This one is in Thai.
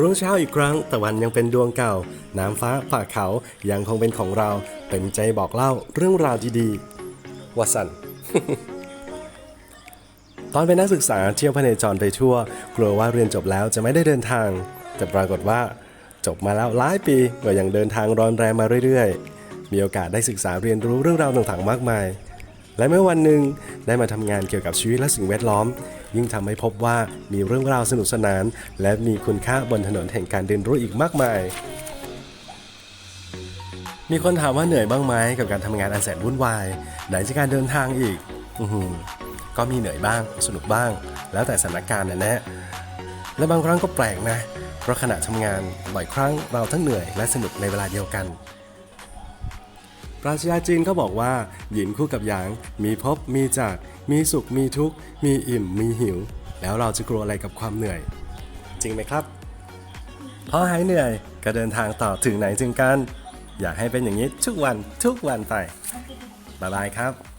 รุ่งเช้าอีกครั้งตะวันยังเป็นดวงเก่า น้ำฟ้าป่าเขายังคงเป็นของเรา เป็นใจบอกเล่าเรื่องราวดีๆวสันตอนเป็นนักศึกษาเที่ยวพเนจรไปทั่ว กลัวว่าเรียนจบแล้วจะไม่ได้เดินทาง แต่ปรากฏว่า จบมาแล้วหลายปีก็ยังเดินทางรอนแรงมาเรื่อยๆ มีโอกาสได้ศึกษาเรียนรู้เรื่องราวต่างๆ มากมาย และเมื่อวันหนึ่งได้มาทำงานเกี่ยวกับชีวิตและสิ่งแวดล้อม ยิ่งทำให้พบว่ามีเรื่องราวสนุกสนาน และมีคุณค่าบนถนนแห่งการเรียนรู้อีกมากมาย มีคนถามว่าเหนื่อยบ้างไหมกับการทำงานอันแสนวุ่นวาย ไหนจะการเดินทางอีกอืก็มีเหนื่อยบ้าง สนุกบ้าง แล้วแต่สถานการณ์นะแนะและบางครั้งก็แปลกนะ เพราะขณะทำงานบ่อยครั้งเราทั้งเหนื่อยและสนุกในเวลาเดียวกัน ปราชญาจีนเขาบอกว่า หยินคู่กับหยาง มีพบมีจาก มีสุขมีทุกข์ มีอิ่มมีหิว แล้วเราจะกลัวอะไรกับความเหนื่อย จริงไหมครับพอหายเหนื่อยก็เดินทางต่อถึงไหนถึงกัน อยากให้เป็นอย่างนี้ทุกวันทุกวันไปบ๊ายบายครับ